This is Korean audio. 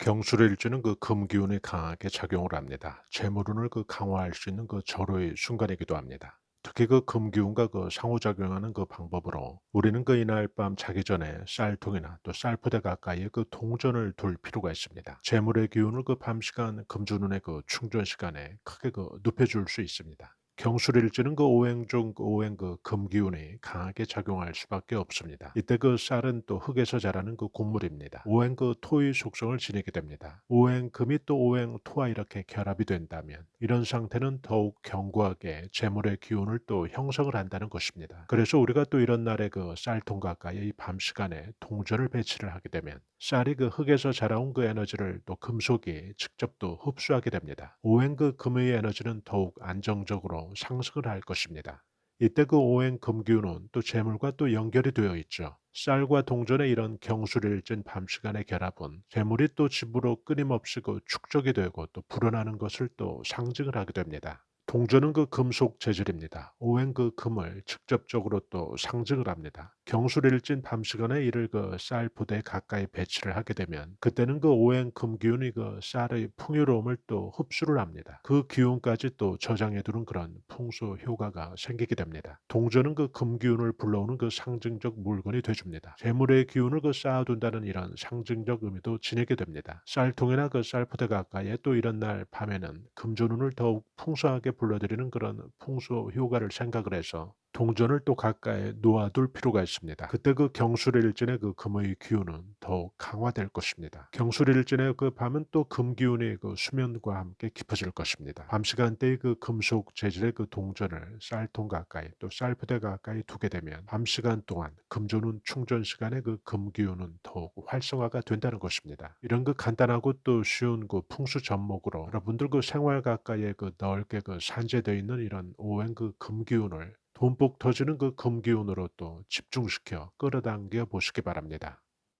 경술의 일주는 그 금기운이 강하게 작용을 합니다. 재물운을 그 강화할 수 있는 그 절호의 순간이기도 합니다. 특히 그 금기운과 그 상호작용하는 그 방법으로 우리는 그 이날 밤 자기 전에 쌀통이나 또 쌀포대 가까이에 그 동전을 둘 필요가 있습니다. 재물의 기운을 그 밤 시간 금주운의 그 충전 시간에 크게 그 눕혀줄 수 있습니다. 경술일지는 그 오행 중그 오행 그 금기운이 강하게 작용할 수밖에 없습니다. 이때 그 쌀은 또 흙에서 자라는 그 곡물입니다. 오행 그 토의 속성을 지니게 됩니다. 오행 금이 또 오행 토와 이렇게 결합이 된다면 이런 상태는 더욱 견고하게 재물의 기운을 또 형성을 한다는 것입니다. 그래서 우리가 또 이런 날에 그 쌀통 가까이 이밤 시간에 동전을 배치를 하게 되면 쌀이 그 흙에서 자라온 그 에너지를 또 금속이 직접 또 흡수하게 됩니다. 오행 그 금의 에너지는 더욱 안정적으로 상승을 할 것입니다. 이때 그 오행 금기운은 또 재물과 또 연결이 되어 있죠. 쌀과 동전의 이런 경술일진 밤 시간의 결합은 재물이 또 집으로 끊임없이 그 축적이 되고 또 불어나는 것을 또 상징을 하게 됩니다. 동전은 그 금속 재질입니다. 오행 그 금을 직접적으로 또 상징을 합니다. 경술일진 밤 시간에 이를 그 쌀 부대에 가까이 배치를 하게 되면 그때는 그 오행 금 기운이 그 쌀의 풍요로움을 또 흡수를 합니다. 그 기운까지 또 저장해 두는 그런 풍수 효과가 생기게 됩니다. 동전은 그 금 기운을 불러오는 그 상징적 물건이 돼줍니다. 재물의 기운을 그 쌓아둔다는 이런 상징적 의미도 지니게 됩니다. 쌀통이나 그 쌀포대 가까이에 또 이런 날 밤에는 금전운을 더욱 풍성하게 불러들이는 그런 풍수 효과를 생각을 해서 동전을 또 가까이 놓아둘 필요가 있습니다. 그때 그 경술일진의 그 금의 기운은 더욱 강화될 것입니다. 경술일진의 그 밤은 또 금기운이 그 수면과 함께 깊어질 것입니다. 밤 시간대의 그 금속 재질의 그 동전을 쌀통 가까이 또 쌀부대 가까이 두게 되면 밤 시간 동안 금전운 충전 시간에 그 금기운은 더욱 활성화가 된다는 것입니다. 이런 그 간단하고 또 쉬운 그 풍수 접목으로 여러분들 그 생활 가까이에 그 넓게 그 산재되어 있는 이런 오행 그 금기운을 돈복 터지는 그 금기운으로 또 집중시켜 끌어당겨 보시기 바랍니다.